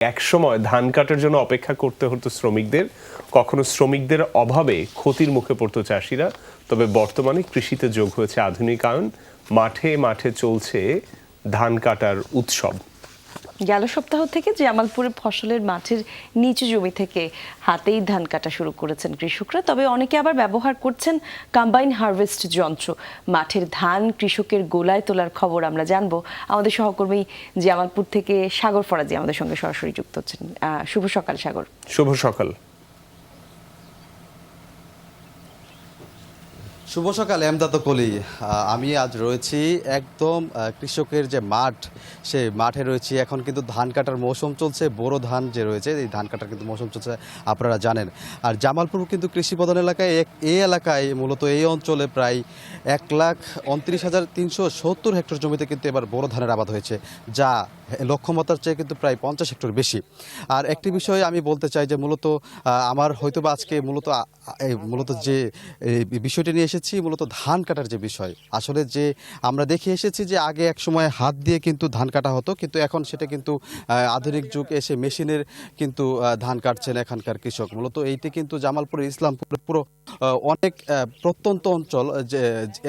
একসময় ধান কাটার জন্য অপেক্ষা করতে হতো শ্রমিকদের। কখনো শ্রমিকদের অভাবে ক্ষতির মুখে পড়তো চাষিরা। তবে বর্তমানে কৃষিতে যোগ হয়েছে আধুনিকায়ন। মাঠে মাঠে চলছে ধান কাটার উৎসব। গেল সপ্তাহ থেকে জামালপুরে ফসলের মাঠের নিচু জমি থেকে হাতেই ধান কাটা শুরু করেছেন কৃষকরা। তবে অনেকে আবার ব্যবহার করছেন কম্বাইন হারভেস্ট যন্ত্র। মাঠের ধান কৃষকের গোলায় তোলার খবর আমরা জানব। আমাদের সহকর্মী জামালপুর থেকে সাগর ফরাজি আমাদের সঙ্গে সরাসরি যুক্ত হচ্ছেন। শুভ সকাল, সাগর। শুভ সকাল। শুভ সকাল, এমদাদ কলি। আমি আজ রয়েছি একদম কৃষকের যে মাঠ, সেই মাঠে রয়েছি। এখন কিন্তু ধান কাটার মৌসুম চলছে, বোরো ধান যে রয়েছে, এই ধান কাটার কিন্তু মৌসুম চলছে, আপনারা জানেন। আর জামালপুর কিন্তু কৃষি প্রধান এলাকায় এই এলাকায় মূলত এই অঞ্চলে প্রায় এক লাখ উনত্রিশ হাজার তিনশো সত্তর হেক্টর জমিতে কিন্তু এবার বোরো ধানের আবাদ হয়েছে, যা লক্ষ্যমাত্রার চেয়ে কিন্তু প্রায় পঞ্চাশ হেক্টর বেশি। আর একটি বিষয় আমি বলতে চাই যে মূলত আমার হয়তো বা আজকে মূলত মূলত যে বিষয়টি নিয়ে এসেছি মূলত ধান কাটার যে বিষয়। আসলে যে আমরা দেখে এসেছি যে আগে এক সময় হাত দিয়ে কিন্তু ধান কাটা হতো, কিন্তু এখন সেটা কিন্তু আধুনিক যুগ এসে মেশিনের কিন্তু ধান কাটছেন এখানকার কৃষক। মূলত এইটি কিন্তু জামালপুর, ইসলামপুর পুরো অনেক প্রত্যন্ত অঞ্চল, যে,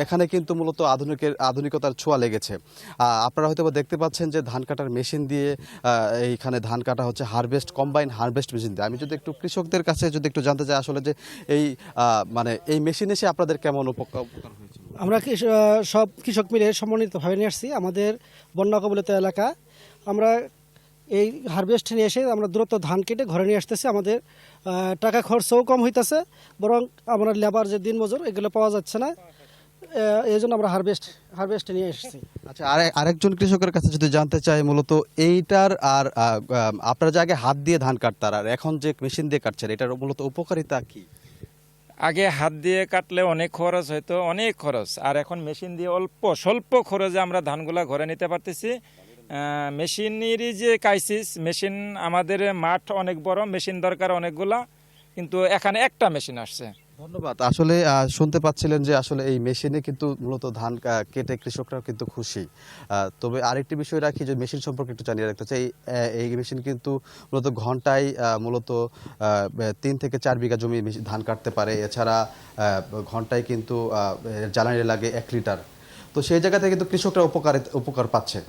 এখানে কিন্তু মূলত আধুনিকের, আধুনিকতার ছোঁয়া লেগেছে। আপনারা হয়তো দেখতে পাচ্ছেন যে ধান কাটার মেশিন দিয়ে এইখানে ধান কাটা হচ্ছে হারভেস্ট, কম্বাইন হারভেস্ট মেশিন দিয়ে। আমি যদি একটু কৃষকদের কাছে যদি একটু জানতে চাই, আসলে যে এই মানে এই মেশিন এসে আপনাদের কেমন উপকার উপকার হয়েছে আমরা সব কৃষক মিলে সমন্বিতভাবে নিয়ে আসছি আমাদের বন্যা কবলিত এলাকা। আমরা এই হারভেস্ট নিয়ে এসে আমরা দ্রুত ধান কেটে ঘরে নিয়ে আসতেছি। আমাদের টাকা খরচও কম হইতেছে বরং আমরা লেবার যে দিন মজুর এগুলো পাওয়া যাচ্ছে না। এই জন্য আমরা হারভেস্ট হারভেস্ট নিয়ে এসেছি। আচ্ছা আর আরেকজন কৃষকের কাছে যদি জানতে চাই মূলত এইটার আর আপনারা যে আগে হাত দিয়ে ধান কাটতার আর এখন যে মেশিন দিয়ে কাটছেন এটার মূলত উপকারিতা কি? আগে হাত দিয়ে কাটলে অনেক খরচ হয়তো অনেক খরচ। আর এখন মেশিন দিয়ে অল্প, স্বল্প খরচে আমরা ধানগুলা ঘরে নিতে পারতেছি। মেশিনেরই যে কাইসিস মেশিন আমাদের মাঠ অনেক বড়, মেশিন দরকার অনেকগুলা, কিন্তু এখানে একটা মেশিন আসছে। ধন্যবাদ। আসলে শুনতে পাচ্ছিলেন যে আসলে এই মেশিনে কিন্তু মূলত ধান কেটে কৃষকরাও কিন্তু খুশি। তবে আরেকটি বিষয় রাখি যে মেশিন সম্পর্কে একটু জানিয়ে রাখতে চাই। এই মেশিন কিন্তু মূলত ঘন্টায় মূলত তিন থেকে চার বিঘা জমি ধান কাটতে পারে। এছাড়া ঘন্টায় কিন্তু জ্বালানি লাগে এক লিটার। তো সেই জায়গা থেকে কিন্তু কৃষকরা উপকার উপকার পাচ্ছে।